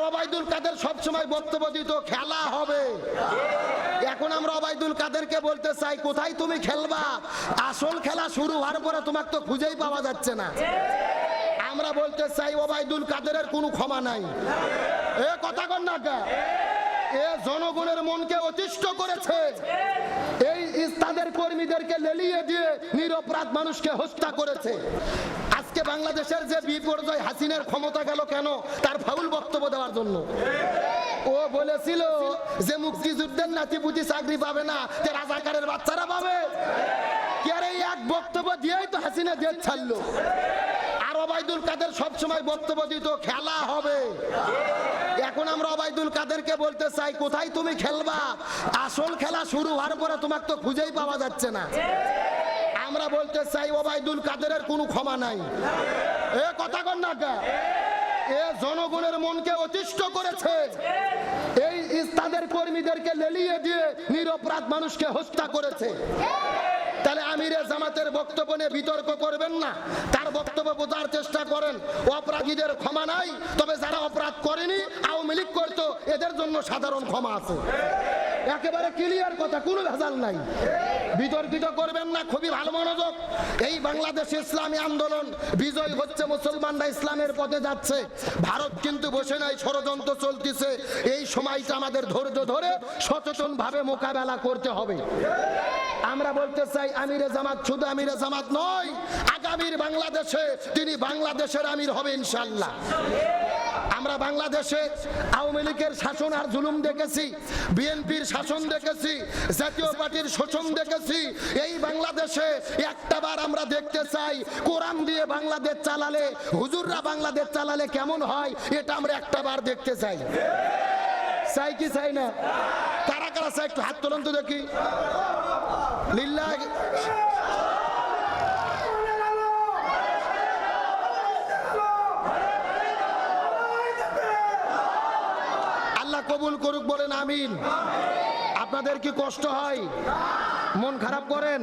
আর অবায়দুল কাদের সবসময় বক্তব্য দিত, খেলা হবে। এখন আমরা অবায়দুল কাদেরকে বলতে চাই, কোথায় তুমি খেলবা? আসল খেলা শুরু হওয়ার পরে তোমাকে তো খুঁজেই পাওয়া যাচ্ছে না। আমরা বলতে চাই, ওবায়দুল কাদেরের কোনো ক্ষমা নাই। এ কথা কন না এ জনগণের মনকে অতিষ্ঠ করেছে। এই ইস্তাদের কর্মীদেরকে লেলিয়ে দিয়ে নিরপরাধ মানুষকে হত্যা করেছে। আজকে বাংলাদেশের যে বিপর্যয় হাসিনের ক্ষমতা গেল কেন? তার ফাউল বক্তব্য দেওয়ার জন্য। ও বলেছিল যে মুক্তিযুদ্ধের নাতিপুতি চাকরি পাবে না, যে রাজাকারের বাচ্চারা পাবে। কি আর এই এক বক্তব্য দিয়েই তো হাসিনা জেল ছাড়লো। আর অবায়দুল কাদের সবসময় বক্তব্য দিত, খেলা হবে। এখন আমরা অবায়দুল কাদেরকে বলতে চাই, কোথায় তুমি খেলবা? আসল খেলা শুরু হওয়ার পরে তোমাকে তো খুঁজেই পাওয়া যাচ্ছে না। আমরা বলতে চাই, ওবায়দুল কাদেরের কোনো ক্ষমা নাই। এ কথা কন না এ জনগণের মনকে অতিষ্ঠ করেছে। এই ইস্তাদের কর্মীদেরকে লেলিয়ে দিয়ে নিরপরাধ মানুষকে হত্যা করেছে। তাহলে আমিরে জামাতের বক্তব্য নিয়ে বিতর্ক করবেন না। তার বক্তব্য বোঝার চেষ্টা করেন। অপরাধীদের ক্ষমা নাই, তবে যারা অপরাধ করেনি, আওয়ামী লীগ করতো, এদের জন্য সাধারণ ক্ষমা আছে। একেবারে ক্লিয়ার কথা, কোনো ভেজাল নাই। বিতর্কিত করবেন না, খুবই ভালো মনোযোগ। এই বাংলাদেশ ইসলামী আন্দোলন বিজয় হচ্ছে, মুসলমানরা ইসলামের পথে যাচ্ছে। ভারত কিন্তু বসে নাই, ষড়যন্ত্র চলতেছে। এই সময়টা আমাদের ধৈর্য ধরে সচেতন ভাবে মোকাবেলা করতে হবে। আমরা বলতে চাই, আমিরে জামাত শুধু আমিরে জামাত নয়, আগামীর বাংলাদেশে তিনি বাংলাদেশের আমির হবে ইনশাল্লাহ। বাংলাদেশে আওয়ামী লীগের শাসন আর জুলুম দেখেছি, বিএনপির শাসন দেখেছি, জাতীয় পার্টির শোষণ দেখেছি। এই বাংলাদেশে একটাবার আমরা দেখতে চাই, কোরআন দিয়ে বাংলাদেশ চালালে, হুজুররা বাংলাদেশ চালালে কেমন হয়, এটা আমরা একটাবার দেখতে চাই। চাই কি চাই না? কারা কারা চাই একটু হাত তোলন তো দেখি। লিল্লাহ আল্লাহ কবুল করুক বলেন আমিন। আপনাদের কি কষ্ট হয়? মন খারাপ করেন?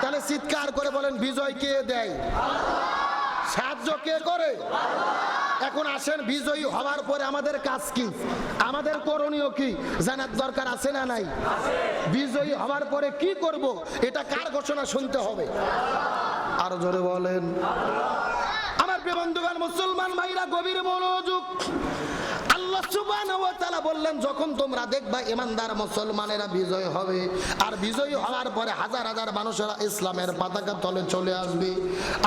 তাহলে চিৎকার করে বলেন, বিজয় কে দেয়? সাহায্য কে করে? এখন আসেন, বিজয়ী হওয়ার পরে আমাদের কাজ কি? আমাদের করণীয় কি? জানার দরকার আছে না নাই? বিজয়ী হওয়ার পরে কি করব? এটা কার ঘোষণা শুনতে হবে? আরও জোরে বলেন। আমার বন্ধুগণ, মুসলমান ভাইরা, গভীর মনোযোগ বললেন, যখন তোমরা দেখবা ইমানদার মুসলমানেরা বিজয় হবে, আর বিজয় হওয়ার পরে হাজার হাজার মানুষেরা ইসলামের পতাকা তলে চলে আসবে।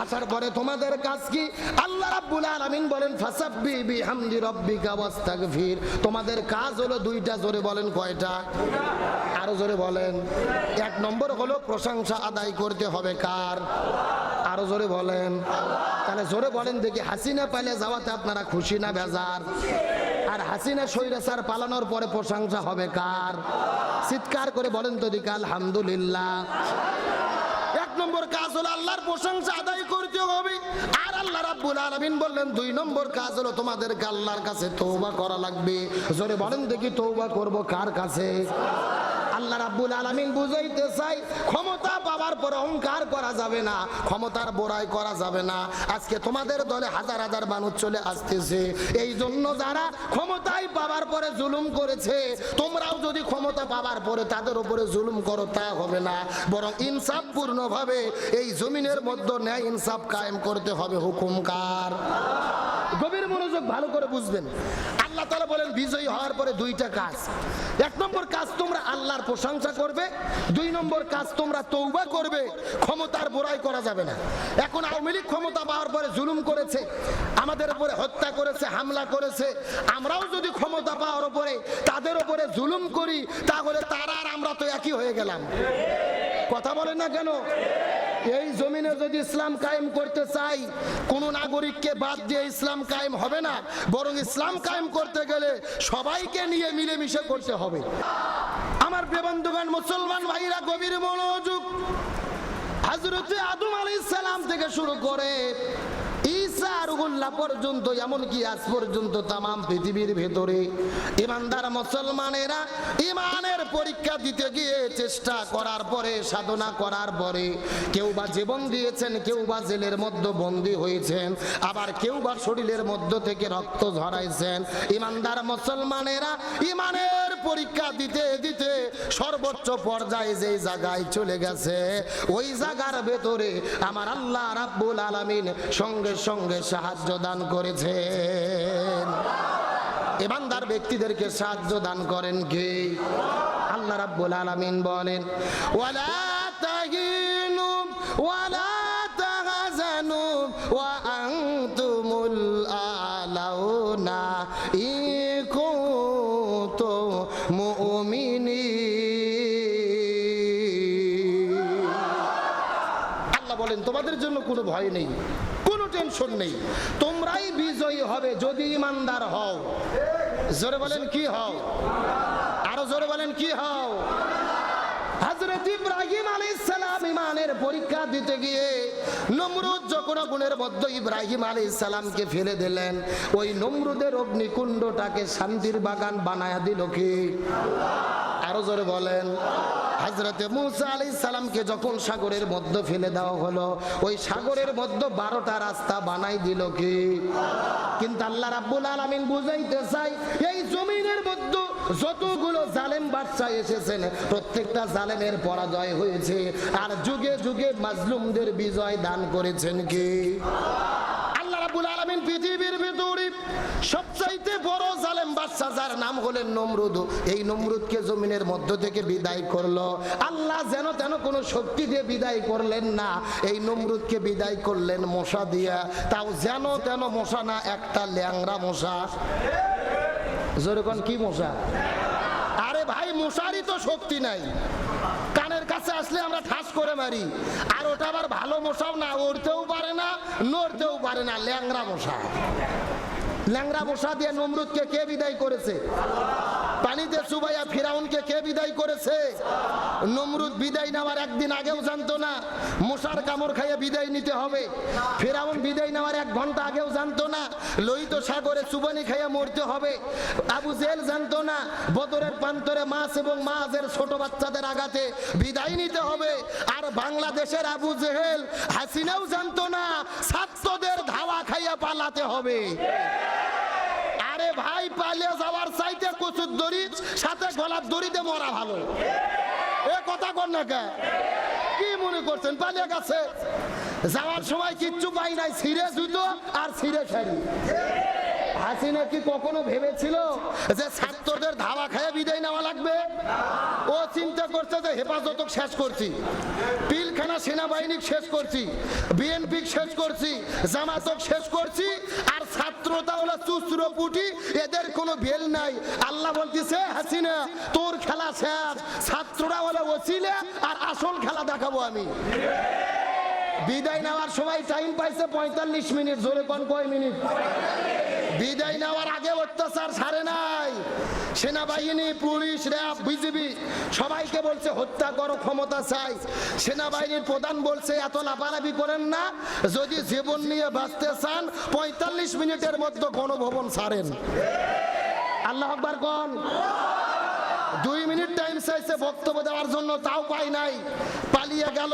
আসার পরে তোমাদের কাজ কি? আল্লাহ রাব্বুল আলামিন বলেন, ফাসাব্বি বিহামদি রাব্বিকা ওয়াস্তাগফির। তোমাদের কাজ হলো দুইটা, জোরে বলেন কয়টা? আরও জোরে বলেন। এক নম্বর হলো প্রশংসা আদায় করতে হবে কার? আরও জোরে বলেন। তাহলে জোরে বলেন দেখি হাসিনা পাইলে যাওয়াতে আপনারা খুশি না বেজার? আর হাসিনা স্বৈরাচার পালানোর পরে প্রশংসা হবে কার? চিৎকার করে বলেন তো দিকে, আলহামদুলিল্লাহ। এক নম্বর কাজ হলো আল্লাহর প্রশংসা আদায় করতে হবে। আর আল্লাহ বললেন, দুই নম্বর কাজ হলো তোমাদেরকে কাছে তওবা করা লাগবে। জোরে বলেন দেখি তওবা করব কার কাছে? আল্লাহ রাব্বুল আলামিন বুঝাইতে চাই, ক্ষমতা পাওয়ার পর অহংকার করা যাবে না, ক্ষমতার বড়াই করা যাবে না। আজকে তোমাদের দলে হাজার হাজার মানুষ চলে আসতেছে। এই জন্য যারা ক্ষমতায় পাওয়ার পরে জুলুম করেছে, তোমরাও যদি ক্ষমতা পাওয়ার পরে তাদের উপরে জুলুম করো, তা হবে না। বরং ইনসাফ পূর্ণভাবে এই জমিনের মধ্যে ন্যায় ইনসাফ কায়েম করতে হবে হুকুমকার। গভীর মনোযোগ ভালো করে বুঝবেন। আল্লাহ তালা বলেন, বিজয়ী হওয়ার পরে দুইটা কাজ। এক নম্বর আল্লাহর প্রশংসা করবে, দুই নম্বর কাজ তোমরা তৌবা করবে, ক্ষমতার বোরাই করা যাবে না। এখন আওয়ামী লীগ ক্ষমতা পাওয়ার পরে জুলুম করেছে, আমাদের উপরে হত্যা করেছে, হামলা করেছে, আমরাও যদি ক্ষমতা পাওয়ার উপরে, তাদের উপরে জুলুম করি, তাহলে তারা আর আমরা তো একই হয়ে গেলাম। কথা বলেন না কেন? এই জমিনে যদি ইসলাম কায়েম করতে চাই, কোন নাগরিককে বাদ দিয়ে ইসলাম কায়েম হবে না, বরং ইসলাম কায়েম করতে গেলে সবাইকে নিয়ে মিলেমিশে করতে হবে। প্রিয়বন্ধুগণ মুসলমান ভাইরা, গভীর মনোযোগ আদম আলী সালাম থেকে শুরু করে পর্যন্ত, এমনকি আজ পর্যন্ত পৃথিবীর ভেতরে মুসলমানেরা পরীক্ষা দিতে গিয়ে চেষ্টা করার পরে, সাধনা করার পরে কেউ বা জীবন দিয়েছেন, কেউ বা জেলের মধ্যে বন্দী হয়েছেন, আবার কেউ বা শরীরের মধ্য থেকে রক্ত ঝরাইছেন। ইমানদার মুসলমানেরা ইমানের পরীক্ষা দিতে দিতে সর্বোচ্চ পর্যায়ে যেই জায়গায় চলে গেছে, ওই জায়গার ভেতরে আমার আল্লাহ রাব্বুল আলামিন সঙ্গে সঙ্গে সাহায্য দান করেছেন। ইমানদার ব্যক্তিদেরকে সাহায্য দান করেন কে? আল্লাহ রাব্বুল আলামিন বলেন, ওয়ালা তাহিনু ওয়ালা ভয় নেই, কোনো টেনশন নেই। তোমরাই বিজয়ী হবে যদি ইমানদার হও। জোরে বলেন কি হও? আরও জোরে বলেন কি হও? হযরত ইব্রাহিম আলাইহিস সালাম ইমানের পরীক্ষা দিতে গিয়ে নমরুদ যখন আগুনের মধ্যে ইব্রাহিম আলাইহিস সালামকে ফেলে দিলেন, ওই নমরুদের অগ্নিকুণ্ডটাকে শান্তির বাগান বানায়া দিল কি? আরও জোরে বলেন। হজরতে মুসা আলী সালামকে যখন সাগরের মধ্যে ফেলে দেওয়া হলো, ওই সাগরের মধ্যে বারোটা রাস্তা বানাই দিল কি? কিন্তু আল্লাহ রাব্বুল আলামিন বুঝাইতে চাই, এই জমিনের মধ্যে যতগুলো জালেম বাদশা এসেছেন, প্রত্যেকটা জালেমের পরাজয় হয়েছে। আর যুগে যুগে মাজলুমদের বিজয় দান করেছেন কি? আল্লাহ রাব্বুল আলামিন পৃথিবীর ভিতরে সবচাইতে বড় জালেম বাদশা যার নাম হলেন নমরুদ, এই নমরুদকে জমিনের মধ্য থেকে বিদায় করল। আল্লাহ যেন তেন কোনো শক্তি দিয়ে বিদায় করলেন না, এই নমরুদকে বিদায় করলেন মশা দিয়া। তাও যেন তেন মশা না, একটা ল্যাংরা মশা। যেরকম কি মশা? আরে ভাই, মশারই তো শক্তি নাই। কানের কাছে আসলে আমরা ঠাস করে মারি। আর ওটা আবার ভালো মশাও না উড়তেও পারে না, নড়তেও পারে না ল্যাংরা মশা। ল্যাংরা বসা দিয়ে নমরুদকে কে বিদায় করেছে? পানিতে সুবাইয়া ফিরাউনকে কে বিদায় করেছে? নমরুদ বিদায় নেওয়ার একদিন আগেও জানতো না। মশার কামড় খাইয়ে বিদায় নিতে হবে। ফেরাউন বিদায় নেওয়ার এক ঘণ্টা আগেও জানতো না। লোহিত সাগরে চুবানি খাইয়ে মরতে হবে। আবু জেল জানতো না। বদরের প্রান্তরে মাছ এবং মাছের ছোট বাচ্চাদের আগাতে বিদায় নিতে হবে। আর বাংলাদেশের আবু জেহেল হাসিনাও জানতো না, ছাত্রদের ধাওয়া খাইয়া পালাতে হবে। ভাই পালিয়ে যাওয়ার চাইতে কচুর দড়ি, সাথে গলার দড়িতে মরা ভালো। এ কথা কর না কে? মনে করছেন? পালিয়ে গেছে। যাওয়ার সময় কিচ্ছু পাই নাই, ছিঁড়ে জুতো আর ছিঁড়ে শাড়ি হাসিনা কি কখনো ভেবেছিল যে ছাত্রদের ধাওয়া খায় বিদায় নেওয়া লাগবে? ও চিন্তা করছে যে হেফাজত শেষ করছি। পিলখানা সেনাবাহিনী শেষ করছি, বিএনপি শেষ করছি জামাতক শেষ করছি, আর ছাত্রতা হলো চুস্র পুটি, এদের কোনো বেল নাই। আল্লাহ বলতেছে, হাসিনা, তোর খেলা শেষ, ছাত্ররা হলো ওসিলে, আর আসল খেলা দেখাবো আমি। বিদায় নেওয়ার সময় টাইম পাইছে পঁয়তাল্লিশ মিনিট, জোরে কোন কয় মিনিট? বিদায় নেওয়ার আগে অত্যাচার ছাড়ে নাই। সেনাবাহিনী, পুলিশ, র্যাব, বিজিবি সবাইকে বলছে, হত্যা করো, ক্ষমতা চাই। সেনাবাহিনীর প্রধান বলছে, এত লাফালাফি করেন না। যদি জীবন নিয়ে বাঁচতে চান, পঁয়তাল্লিশ মিনিটের মধ্যে গণভবন ছাড়েন আল্লাহ আকবার কন। দুই মিনিট টাইম চাইছে বক্তব্য দেওয়ার জন্য, তাও পাই নাই। পালিয়ে গেল।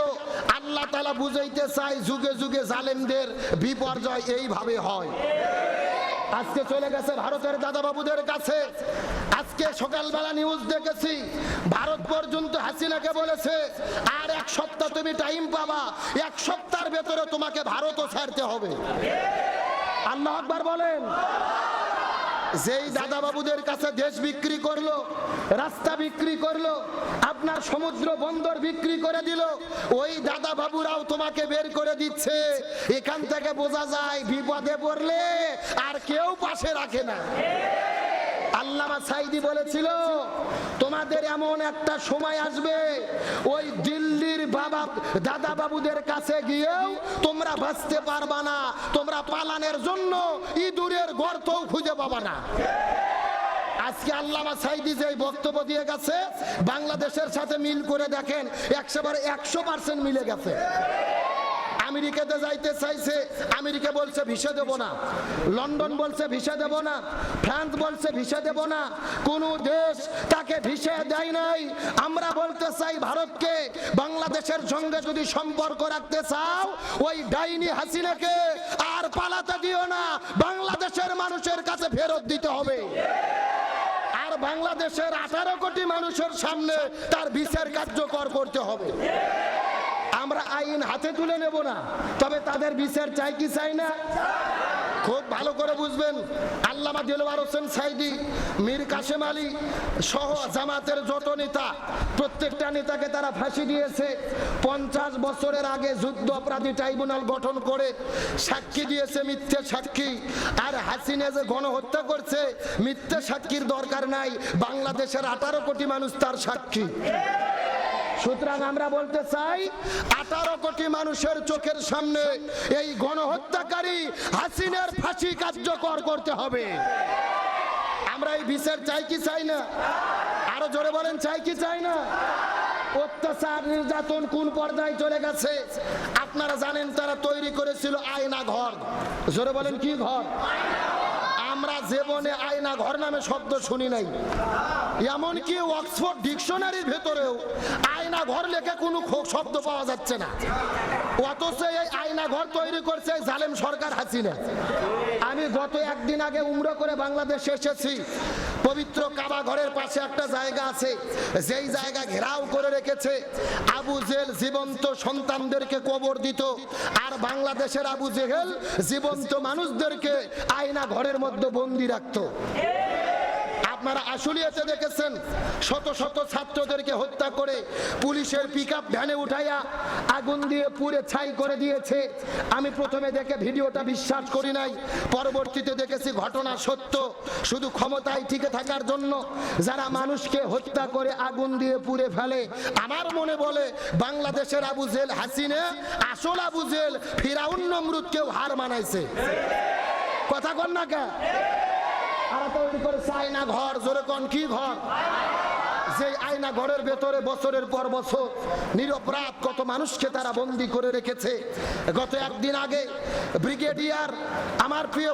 আল্লাহ তালা বুঝাইতে চাই যুগে যুগে জালেমদের বিপর্যয় এইভাবে হয়। আজকে চলে গেছে ভারতের দাদাবাবুদের কাছে। আজকে সকালবেলা নিউজ দেখেছি, ভারত পর্যন্ত হাসিনাকে বলেছে, আর এক সপ্তাহ তুমি টাইম পাবা, এক সপ্তাহের ভেতরে তোমাকে ভারতও ছাড়তে হবে। আল্লাহ আকবার বলেন। যেই দাদা বাবুদের কাছে দেশ বিক্রি করল রাস্তা বিক্রি করল আপনার সমুদ্র বন্দর বিক্রি করে দিল ওই দাদা বাবুরাও তোমাকে বের করে দিচ্ছে। এখান থেকে বোঝা যায় বিপদে পড়লে আর কেউ পাশে রাখে না। আল্লামা সাইদি বলেছিল, তোমাদের এমন একটা সময় আসবে, ওই দিল্লির বাবা, দাদা বাবুদের কাছে গিয়েও তোমরা বাঁচতে পারবা না। তোমরা পালানের জন্য ইঁদুরের গর্তও খুঁজে পাবা না। আজকে আল্লামা সাইদি যে বক্তব্য দিয়ে গেছে, বাংলাদেশের সাথে মিল করে দেখেন, একশো একশো পার্সেন্ট মিলে গেছে। আমেরিকাতে যাইতে চাইছে, আমেরিকা বলছে ভিসা দেব না, লন্ডন বলছে ভিসা দেব না, ফ্রান্স বলছে ভিসা দেব না, কোন দেশ তাকে ভিসা দেয় নাই। আমরা বলতে চাই ভারতকে, বাংলাদেশের সঙ্গে যদি সম্পর্ক রাখতে চাও, ওই ডাইনি হাসিনাকে আর পালাতে দিও না, বাংলাদেশের মানুষের কাছে ফেরত দিতে হবে। আর বাংলাদেশের আঠারো কোটি মানুষের সামনে তার বিচার কার্যকর করতে হবে। আমরা আইন হাতে তুলে নেব না। তবে তাদের বিচার চাই কি চাই না? খুব ভালো করে বুঝবেন। আল্লামা দিলওয়ার হোসেন সাইদি, মীর কাসেম আলী সহ জামাতের যত নেতা, প্রত্যেকটা নেতাকে তারা ফাঁসি দিয়েছে। পঞ্চাশ বছরের আগে যুদ্ধ অপরাধী ট্রাইব্যুনাল গঠন করে সাক্ষী দিয়েছে মিথ্যে সাক্ষী। আর হাসিনা যে গণহত্যা করছে, মিথ্যে সাক্ষীর দরকার নাই। বাংলাদেশের আঠারো কোটি মানুষ তার সাক্ষী। সুতরাং আমরা বলতে চাই, আঠারো কোটি মানুষের চোখের সামনে এই গণহত্যাকারী হাসিনার ফাঁসি কার্যকর করতে হবে। আমরা এই বিচার চাই কি চাই না? আরও জোরে বলেন, চাই কি চাই না? অত্যাচার, নির্যাতন কোন পর্যায়ে চলে গেছে? আপনারা জানেন তারা তৈরি করেছিল আয়না ঘর। জোরে বলেন, কি ঘর? জীবনে আয়না ঘর নামে শব্দ শুনি নাই। এমনকি অক্সফোর্ড ডিকশনারির ভেতরেও আয়না ঘর লেখে কোনো শব্দ পাওয়া যাচ্ছে না। অথচ এই আয়না ঘর তৈরি করছে জালেম সরকার হাসিনা। আমি গত একদিন আগে উমরা করে বাংলাদেশ এসেছি। পবিত্র কাবা ঘরের পাশে একটা জায়গা আছে। যেই জায়গা ঘেরাও করে রেখেছে, আবু জেল জীবন্ত সন্তানদেরকে কবর দিত। আর বাংলাদেশের আবু জেহেল জীবন্ত মানুষদেরকে আয়না ঘরের মধ্যে বন্দি রাখতো। আপনারা আশুলিয়াতে দেখেছেন, শত শত ছাত্রদেরকে হত্যা করে পুলিশের পিক ভ্যানে উঠাইয়া আগুন দিয়ে পুড়ে ছাই করে দিয়েছে। আমি প্রথমে দেখে ভিডিওটা বিশ্বাস করি নাই, পরবর্তীতে দেখেছি ঘটনা সত্য। শুধু ক্ষমতায় টিকে থাকার জন্য যারা মানুষকে হত্যা করে আগুন দিয়ে পুড়ে ফেলে, আমার মনে বলে বাংলাদেশের আবু জেল হাসিনে, আসল আবু জেল ফিরাউন নমরুদকেও হার মানাইছে। কথা কন না কে আয়না ঘর কি ঘর? আয়না ঘরের ভেতরে বছরের পর বছর মানুষকে তারা বন্দি করে রেখেছে। গত একদিন আগে ব্রিগেডিয়ার আমার প্রিয়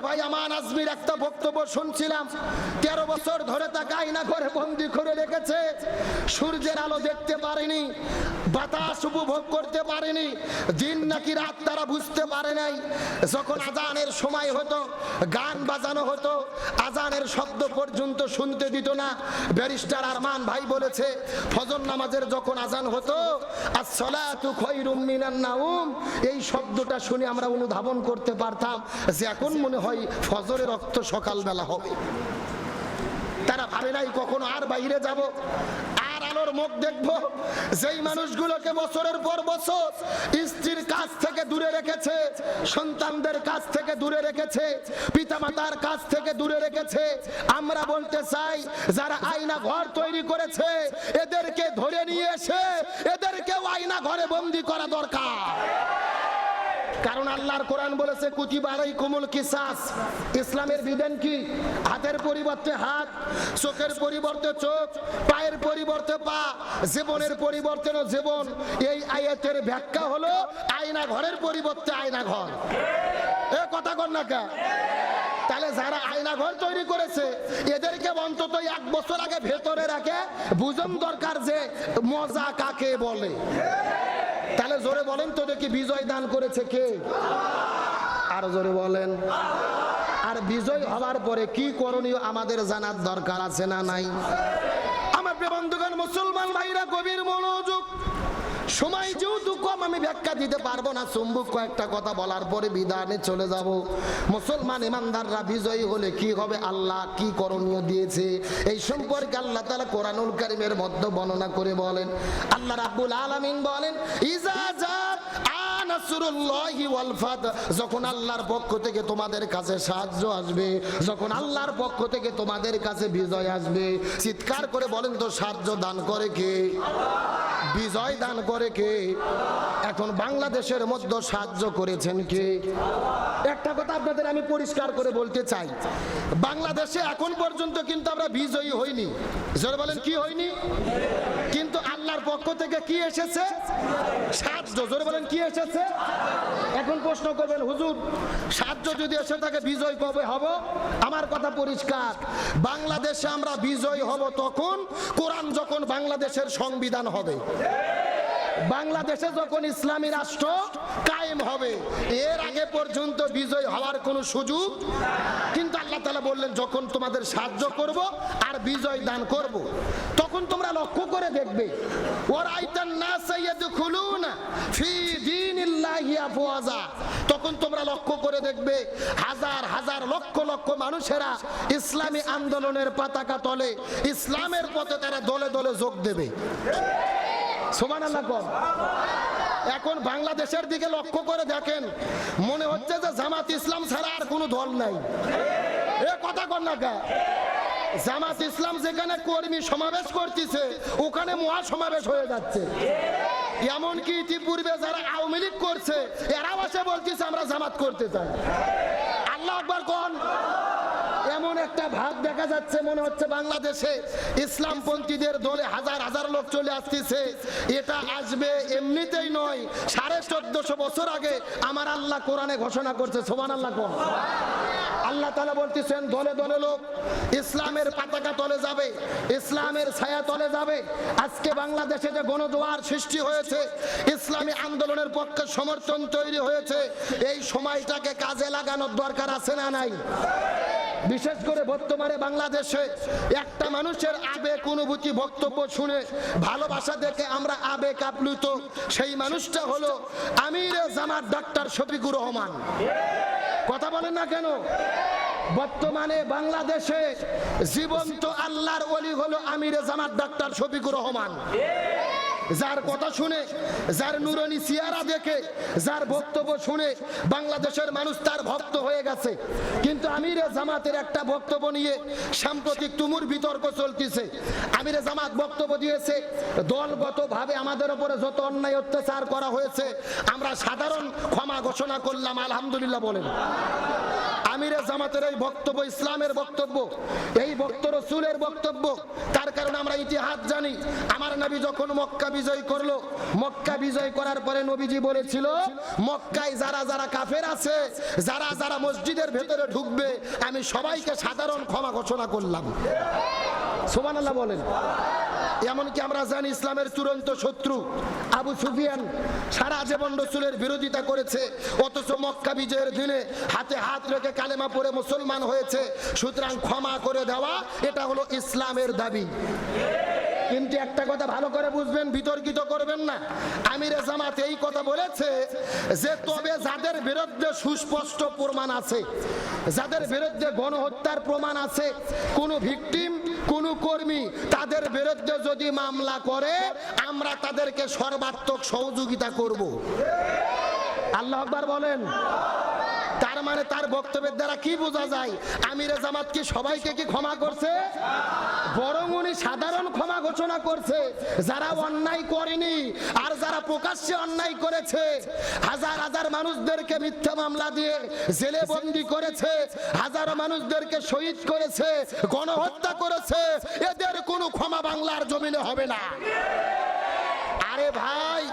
একটা বক্তব্য শুনছিলাম। তেরো বছর ধরে তাকে আয়না ঘরে বন্দি করে রেখেছে। সূর্যের আলো দেখতে পারেনি। বাতাস উপভোগ করতে পারেনি। দিন নাকি রাত তারা বুঝতে পারে নাই। যখন আজানের সময় হতো, গান বাজানো হতো, আজানের শব্দ পর্যন্ত শুনতে দিত না। ব্যারিস্টার আরমান ভাই বলেছে, ফজর নামাজের যখন আজান হতো আর সলাতু খৈরুম মিনান নাউম, এই শব্দটা শুনে আমরা অনুধাবন করতে পারতাম যে এখন মনে হয় ফজরের রক্ত সকালবেলা হবে। তারা ভাবে নাই কখনো আর বাইরে যাব। আর মুখ দেখব। যেই মানুষগুলোকে বছরের পর বছর স্ত্রীর কাছ থেকে দূরে রেখেছে, সন্তানদের কাছ থেকে দূরে রেখেছে, পিতামাতার কাছ থেকে দূরে রেখেছে, আমরা বলতে চাই, যারা আয়না ঘর তৈরি করেছে, এদেরকে ধরে নিয়ে এসে এদেরকেও আয়না ঘরে বন্দি করা দরকার। কারণ আল্লাহর কোরআন বলেছে কুতিবারাই কুমুল কিসাস। ইসলামের বিধান কি? হাতের পরিবর্তে হাত, চোখের পরিবর্তে চোখ, পায়ের পরিবর্তে পা, জীবনের পরিবর্তে জীবন। এই আয়াতের ব্যাখ্যা হলো আয়না ঘরের পরিবর্তে আয়না ঘর। এ কথা কর না কা? তাহলে যারা আয়না ঘর তৈরি করেছে, এদেরকে অন্তত এক বছর আগে ভেতরে রাখে, বুঝন দরকার যে মজা কাকে বলে। তাহলে জোরে বলেন তো দেখি বিজয় দান করেছে কে? আর জোরে বলেন। আর বিজয় হওয়ার পরে কি করণীয় আমাদের জানার দরকার আছে না নাই? আমার বন্ধুগণ, মুসলমান ভাইরা, কবির মনোযোগ সময় যেহেতু কম, আমি ব্যাখ্যা দিতে পারব না। চুম্বুক কয়েকটা কথা বলার পরে বিধানে চলে যাব। মুসলমান ইমানদাররা বিজয়ী হলে কি হবে? আল্লাহ কি করণীয় দিয়েছে? এই সম্পর্কে আল্লাহ তালা কোরআনুল কারিমের মধ্যে বর্ণনা করে বলেন। আল্লাহ রাব্বুল আলামিন বলেন ইজা যখন আল্লাহর পক্ষ থেকে তোমাদের কাছে সাহায্য আসবে, যখন আল্লাহর পক্ষ থেকে তোমাদের কাছে বিজয় আসবে, চিৎকার করে বলেন তো, সাহায্য দান করে কে? বিজয় দান করে কে? এখন বাংলাদেশের মধ্যে সাহায্য করেছেন কে? একটা কথা আপনাদের আমি পরিষ্কার করে বলতে চাই, বাংলাদেশে এখন পর্যন্ত কিন্তু আমরা বিজয়ী হইনি। বলেন, কি হয়নি? কিন্তু আল্লাহর পক্ষ থেকে কি এসেছে? সাহায্য, জোরে বলেন, কি এসেছে? এখন প্রশ্ন করবেন, হুজুর, সাহায্য যদি এসে থাকে, বিজয় কবে হব? আমার কথা পরিষ্কার। বাংলাদেশে আমরা বিজয় হব তখন কোরআন যখন বাংলাদেশের সংবিধান হবে। বাংলাদেশে যখন ইসলামী রাষ্ট্র কায়েম হবে, এর আগে পর্যন্ত বিজয় হওয়ার কোনো সুযোগ কিন্তু আল্লাহ তালা বললেন, যখন তোমাদের সাহায্য করব আর বিজয় দান করব। তখন তোমরা লক্ষ্য করে দেখবে আফওয়াজা। তখন তোমরা লক্ষ্য করে দেখবে, হাজার হাজার লক্ষ লক্ষ মানুষেরা ইসলামী আন্দোলনের পতাকা তলে ইসলামের পথে তারা দলে দলে যোগ দেবে। সোমান আল্লাহ কম। এখন বাংলাদেশের দিকে লক্ষ্য করে দেখেন, মনে হচ্ছে যে জামাত ইসলাম ছাড়া আর কোনো দল নাই। এ কথা কর না জামাত ইসলাম যেখানে কর্মী সমাবেশ করতেছে, ওখানে মহা সমাবেশ হয়ে যাচ্ছে। এমনকি ইতিপূর্বে যারা আওয়ামী লীগ করছে, এরাও এসে বলতেছে, আমরা জামাত করতে চাই। আল্লাহ আকবার কোন। একটা ভাব দেখা যাচ্ছে, মনে হচ্ছে বাংলাদেশে। ইসলামপন্থীদের দলে হাজার হাজার লোক চলে আসতেছে। এটা আসবে এমনিতেই নয়। সাড়ে চোদ্দশো বছর আগে আমার আল্লাহ কোরআনে ঘোষণা করছে সোমান আল্লাহ কোন। আল্লাহ তালা বলতেছেন, দলে দলে লোক, ইসলামের পতাকা তলে যাবে, ইসলামের ছায়া তলে যাবে। আজকে বাংলাদেশে যে গণদোয়ার সৃষ্টি হয়েছে, ইসলামী আন্দোলনের পক্ষে সমর্থন তৈরি হয়েছে। এই সময়টাকে কাজে লাগানোর দরকার আছে না নাই? বিশেষ করে বর্তমানে বাংলাদেশে একটা মানুষের আবেগ অনুভূতি, বক্তব্য শুনে ভালোবাসা দেখে আমরা আবেগ আপ্লুত, সেই মানুষটা হলো আমিরে জামাত ডাক্তার শফিকুর রহমান। কথা বলেন না কেন? বর্তমানে বাংলাদেশে জীবন্ত আল্লাহর অলি হলো আমিরে জামাত ডাক্তার শফিকুর রহমান। যার কথা শুনে, যার নুরনি সিয়ারা দেখে, যার বক্তব্য শুনে বাংলাদেশের মানুষ তার ভক্ত হয়ে গেছে। কিন্তু আমিরে জামাতের একটা বক্তব্য নিয়ে সাম্প্রতিক তুমুর বিতর্ক চলতেছে। আমিরে জামাত বক্তব্য দিয়েছে, দলগতভাবে আমাদের উপরে যত অন্যায় অত্যাচার করা হয়েছে, আমরা সাধারণ ক্ষমা ঘোষণা করলাম, আলহামদুলিল্লাহ বলেন। আমিরে জামাতের এই বক্তব্য, ইসলামের বক্তব্য, এই বক্তব্য রসুলের বক্তব্য, তার কারণে আমরা ইতিহাস জানি। আমার নবী যখন মক্কা বিজয় করল, মক্কা বিজয় করার পরে নবীজি বলেছিল, মক্কায় যারা যারা কাফের আছে, যারা যারা মসজিদের ভেতরে ঢুকবে, আমি সবাইকে সাধারণ ক্ষমা ঘোষণা করলাম। সোমান আল্লাহ বলেন। এমনকি আমরা জানি ইসলামের চূড়ান্ত শত্রু আবু সুফিয়ান সারা জীবন রসুলের বিরোধিতা করেছে, অথচ মক্কা বিজয়ের দিনে হাতে হাত রেখে কালেমা পরে মুসলমান হয়েছে। সুতরাং ক্ষমা করে দেওয়া, এটা হলো ইসলামের দাবি। কিন্তু একটা কথা ভালো করে বুঝবেন, বিতর্কিত করবেন না। আমিরে জামাত এই কথা বলেছে যে, তবে যাদের বিরুদ্ধে সুস্পষ্ট প্রমাণ আছে, যাদের বিরুদ্ধে গণহত্যার প্রমাণ আছে, কোন ভিকটিম, কোন কর্মী তাদের বিরুদ্ধে যদি মামলা করে, আমরা তাদেরকে সর্বাত্মক সহযোগিতা করব। আল্লাহ আকবার বলেন। তার মানে তার বক্তব্যের দ্বারা কি বোঝা যায়? আমিরে জামাত কি সবাইকে কি ক্ষমা করছে? বরং উনি সাধারণ ক্ষমা ঘোষণা করছে। যারা অন্যায় করেনি আর যারা প্রকাশ্যে অন্যায় করেছে, হাজার হাজার মানুষদেরকে মিথ্যা মামলা দিয়ে জেলে বন্দি করেছে, হাজার মানুষদেরকে শহীদ করেছে, গণহত্যা করেছে, এদের কোনো ক্ষমা বাংলার জমিনে হবে না। আরে ভাই